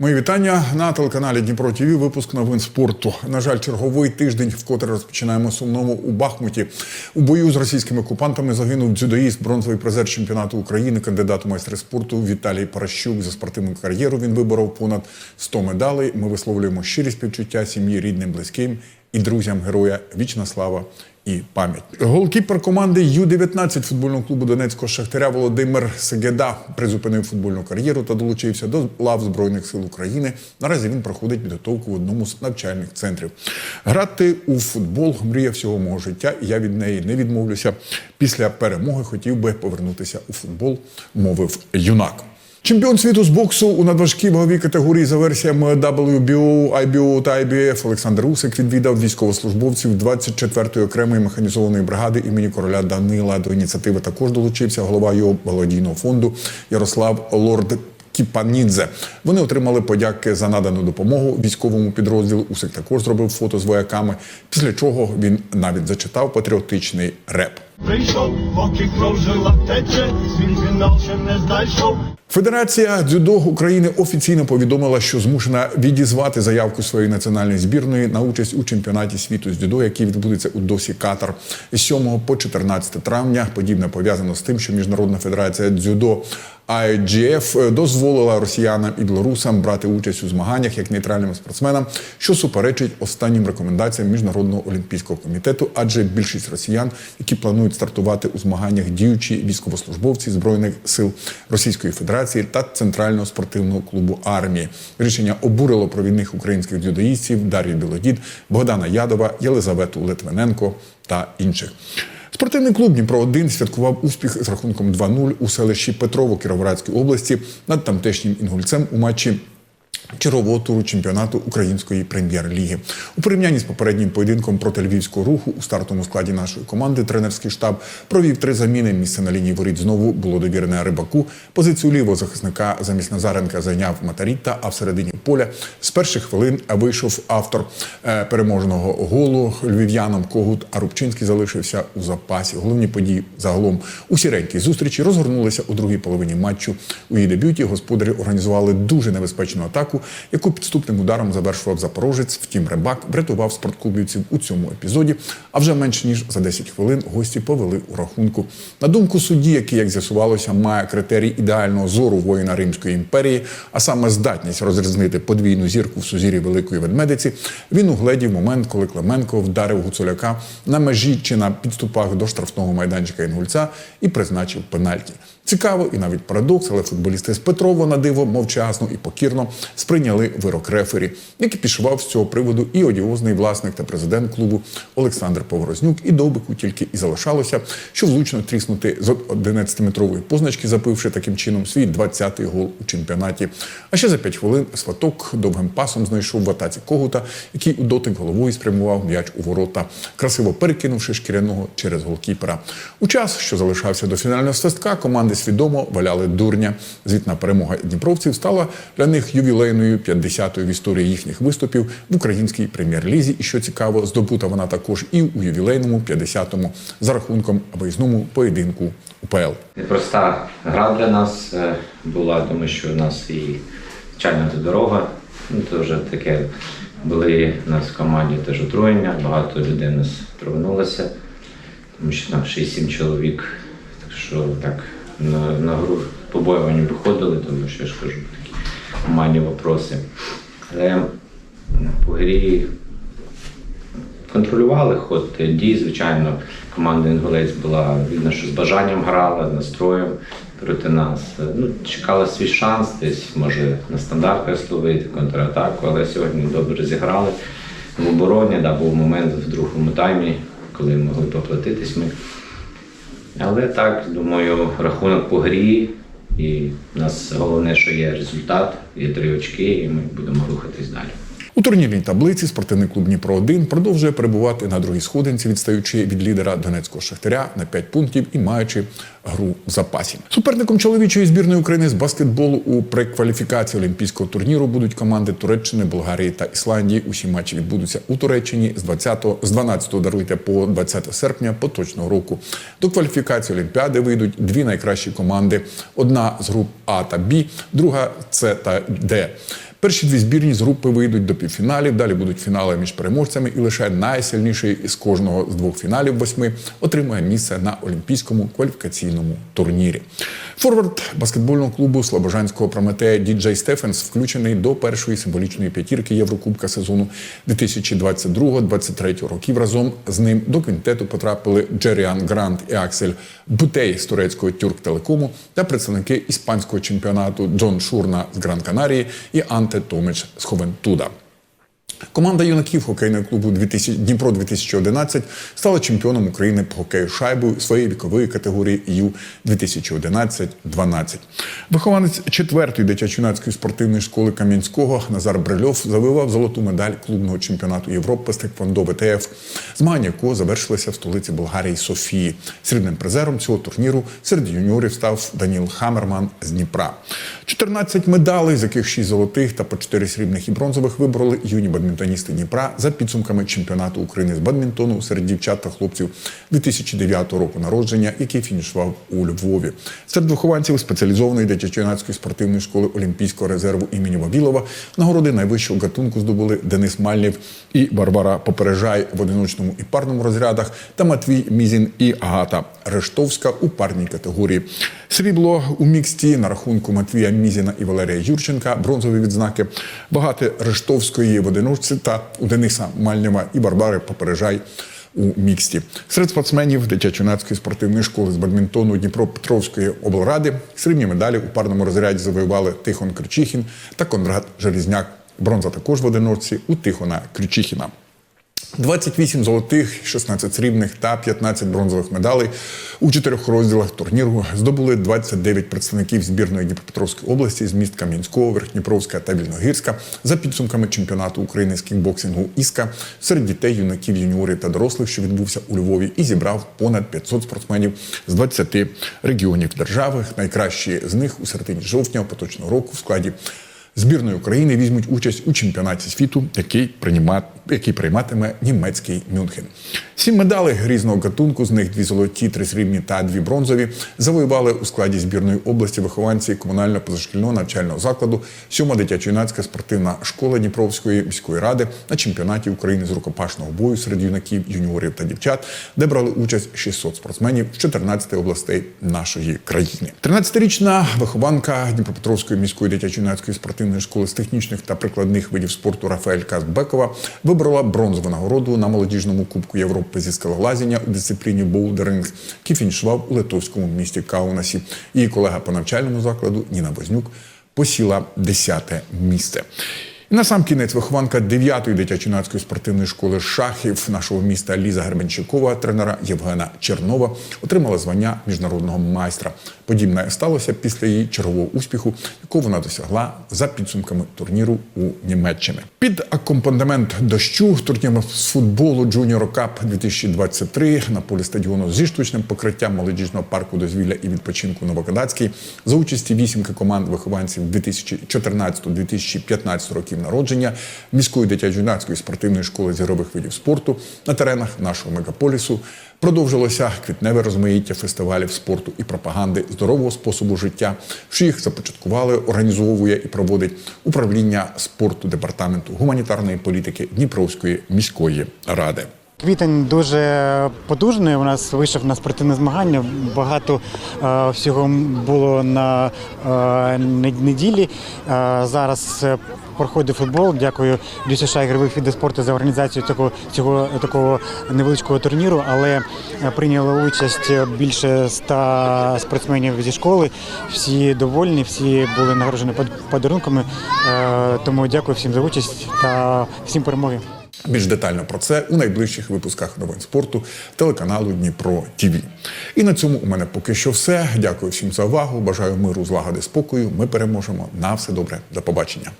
Мої вітання на телеканалі Дніпро ТВ. Випуск новин спорту. На жаль, черговий тиждень, вкотре розпочинаємо сумному у Бахмуті. У бою з російськими окупантами загинув дзюдоїст, бронзовий призер чемпіонату України, кандидат у майстри спорту Віталій Паращук. За спортивну кар'єру він виборов понад 100 медалей. Ми висловлюємо щирі співчуття сім'ї, рідним, близьким і друзям героя. Вічна слава і пам'ять. Голкіпер команди Ю-19 футбольного клубу Донецького Шахтаря Володимир Сегеда призупинив футбольну кар'єру та долучився до лав Збройних сил України. Наразі він проходить підготовку в одному з навчальних центрів. Грати у футбол мрія всього мого життя, і я від неї не відмовлюся. Після перемоги хотів би повернутися у футбол, мовив юнак. Чемпіон світу з боксу у надважкій ваговій категорії за версіями WBO, IBO та IBF Олександр Усик відвідав військовослужбовців 24-ї окремої механізованої бригади імені короля Данила. До ініціативи також долучився голова його благодійного фонду Ярослав Лорд. Кіпанідзе. Вони отримали подяки за надану допомогу військовому підрозділу. Усик також зробив фото з вояками, після чого він навіть зачитав патріотичний реп. Прийшов, поки кров жила тече, фінал ще не знайшов. Федерація дзюдо України офіційно повідомила, що змушена відізвати заявку своєї національної збірної на участь у чемпіонаті світу з дзюдо, який відбудеться у Досі Катар з 7 по 14 травня. Подібне пов'язано з тим, що міжнародна федерація дзюдо. IGF дозволила росіянам і білорусам брати участь у змаганнях як нейтральним спортсменам, що суперечить останнім рекомендаціям міжнародного олімпійського комітету, адже більшість росіян, які планують стартувати у змаганнях діючі військовослужбовці збройних сил Російської Федерації та Центрального спортивного клубу армії. Рішення обурило провідних українських дзюдоїстів Дар'ю Білодід, Богдана Ядова, Єлизавету Литвиненко та інших. Спортивний клуб Дніпро 1 святкував успіх з рахунком 2-0 у селищі Петрово Кіровоградської області над тамтешнім інгульцем у матчі. Чергового туру чемпіонату української прем'єр-ліги у порівнянні з попереднім поєдинком проти львівського руху у стартовому складі нашої команди тренерський штаб провів три заміни. Місце на лінії воріт знову було довірене рибаку. Позицію лівого захисника замість Назаренка зайняв Матаріта. А в середині поля з перших хвилин вийшов автор е, переможного голу львів'янам Когут. А Рубчинський залишився у запасі. Головні події загалом у сіренькій зустрічі розгорнулися у другій половині матчу. У її дебюті господарі організували дуже небезпечну атаку, яку підступним ударом завершував запорожець. Втім, рибак врятував спортклубівців у цьому епізоді. А вже менш ніж за 10 хвилин гості повели у рахунку. На думку судді, який, як з'ясувалося, має критерій ідеального зору воїна Римської імперії, а саме здатність розрізнити подвійну зірку в сузір'ї Великої ведмедиці, він угледів момент, коли Клименко вдарив Гуцуляка на межі чи на підступах до штрафного майданчика Інгульця і призначив пенальті. Цікаво і навіть парадокс, але футболісти з Петрова на диво мовчасно і покірно сприйняли вирок рефері, який пішував з цього приводу і одіозний власник та президент клубу Олександр Поворознюк. І довбику тільки і залишалося, що влучно тріснути з 11-метрової позначки, запивши таким чином свій 20-й гол у чемпіонаті. А ще за 5 хвилин сваток довгим пасом знайшов в атаці когута, який у дотик головою спрямував м'яч у ворота, красиво перекинувши шкіряного через голкіпера. У час, що залишався до фінального свистка, команди свідомо валяли дурня. Звітна перемога дніпровців стала для них ювілейною 50-ю в історії їхніх виступів в українській прем'єр-лізі. І що цікаво, здобута вона також і у ювілейному 50-му за рахунком виїзному поєдинку УПЛ. Непроста гра для нас е, була, тому що у нас і це дорога. Ну, це вже таке були у нас в команді теж отруєння, багато людей нас травнулося, тому що там 6-7 чоловік. Так що так на, на гру побоювання виходили, тому що я ж кажу, такі вопроси. Але по грі контролювали ход дій, звичайно, команда Інгулець була видно, що з бажанням грала, настроєм проти нас. Ну, чекала свій шанс, десь може на стандартах словити контратаку, але сьогодні добре зіграли. В обороні да, був момент в другому таймі, коли могли поплатитись ми. Але так, думаю, рахунок по грі, і в нас головне, що є результат, є три очки, і ми будемо рухатись далі. У турнірній таблиці спортивний клуб Дніпро 1 продовжує перебувати на другій сходинці, відстаючи від лідера Донецького Шахтаря на 5 пунктів і маючи гру в запасі. Суперником чоловічої збірної України з баскетболу у прекваліфікації олімпійського турніру будуть команди Туреччини, Болгарії та Ісландії. Усі матчі відбудуться у Туреччині з 20 з 12 даруйте по 20 серпня поточного року. До кваліфікації Олімпіади вийдуть дві найкращі команди: одна з груп А та Б, друга С та Д. Перші дві збірні з групи вийдуть до півфіналів. Далі будуть фінали між переможцями, і лише найсильніший із кожного з двох фіналів восьми отримає місце на олімпійському кваліфікаційному турнірі. Форвард баскетбольного клубу Слобожанського Прометея Діджей Стефенс включений до першої символічної п'ятірки Єврокубка сезону 2022-2023 років. Разом з ним до квінтету потрапили Джеріан Грант і Аксель Бутей з турецького Тюрктелекому та представники іспанського чемпіонату Джон Шурна з Гран Канарії і Анте Томич з Ховентуда. Команда юнаків хокейного клубу 2000 Дніпро 2011 стала чемпіоном України по хокею шайбою своєї вікової категорії Ю 2011-12. Вихованець четвертої дитячо-юнацької спортивної школи Кам'янського Назар Брильов завоював золоту медаль клубного чемпіонату Європи з теквондо ВТФ, змагання якого завершилися в столиці Болгарії Софії. Срібним призером цього турніру серед юніорів став Даніл Хамерман з Дніпра. 14 медалей, з яких 6 золотих та по 4 срібних і бронзових вибороли юні бадмінтоністи Дніпра за підсумками чемпіонату України з бадмінтону серед дівчат та хлопців 2009 року народження, який фінішував у Львові. Серед вихованців спеціалізованої дитячо-юнацької спортивної школи Олімпійського резерву імені Вавілова нагороди найвищого гатунку здобули Денис Мальнів і Варвара Попережай в одиночному і парному розрядах та Матвій Мізін і Агата Рештовська у парній категорії. Срібло у міксті на рахунку Матвія Мізіна і Валерія Юрченка, бронзові відзнаки, багати Рештовської в одиночці та у Дениса Мальнєва і Барбари Попережай у міксті. Серед спортсменів дитячо-юнацької спортивної школи з бадмінтону Дніпропетровської облради срібні медалі у парному розряді завоювали Тихон Кричихін та Кондрат Желізняк. Бронза також в одиночці у Тихона Кричихіна. 28 золотих, 16 срібних та 15 бронзових медалей у чотирьох розділах турніру здобули 29 представників збірної Дніпропетровської області з міст Кам'янського, Верхніпровська та Вільногірська за підсумками чемпіонату України з кікбоксингу Іска серед дітей, юнаків, юніорів та дорослих, що відбувся у Львові, і зібрав понад 500 спортсменів з 20 регіонів держави. Найкращі з них у середині жовтня поточного року в складі збірної України візьмуть участь у чемпіонаті світу, який прийма- який прийматиме німецький Мюнхен. Сім медалей різного гатунку, з них дві золоті, три срібні та дві бронзові, завоювали у складі збірної області вихованці комунального позашкільного навчального закладу, сьома дитячо-юнацька спортивна школа Дніпровської міської ради на чемпіонаті України з рукопашного бою серед юнаків, юніорів та дівчат, де брали участь 600 спортсменів з 14 областей нашої країни. 13-річна вихованка Дніпропетровської міської дитячо-юнацької спортивної школи з технічних та прикладних видів спорту Рафаель Казбекова вибрала бронзову нагороду на молодіжному кубку Європи зі скалолазіння у дисципліні боулдеринг, який фінішував у литовському місті Каунасі. Її колега по навчальному закладу Ніна Вознюк посіла 10 місце. І на сам кінець вихованка 9-ї дитячо-юнацької спортивної школи шахів нашого міста Ліза Герменчикова, тренера Євгена Чернова, отримала звання міжнародного майстра. Подібне сталося після її чергового успіху, якого вона досягла за підсумками турніру у Німеччині. Під акомпанемент дощу турнір з футболу Junior Cup 2023 на полі стадіону зі штучним покриттям молодіжного парку дозвілля і відпочинку Новокадацький за участі вісімки команд вихованців 2014-2015 років народження міської дитячо-юнацької спортивної школи з видів спорту на теренах нашого мегаполісу продовжилося квітневе розмаїття фестивалів спорту і пропаганди здорового способу життя, що їх започаткували, організовує і проводить управління спорту департаменту гуманітарної політики Дніпровської міської ради. Квітень дуже потужний. У нас вийшов на спортивне змагання. Багато е, всього було на е, неділі. Е, зараз е, проходить футбол. Дякую ДЮСШ ігрових видів спорту за організацію такого цього такого невеличкого турніру. Але е, прийняли участь більше ста спортсменів зі школи. Всі довольні, всі були нагороджені подарунками. Е, тому дякую всім за участь та всім перемоги. Більш детально про це у найближчих випусках новин спорту телеканалу Дніпро ТІВІ. І на цьому у мене поки що все. Дякую всім за увагу. Бажаю миру, злагоди, спокою. Ми переможемо. На все добре. До побачення.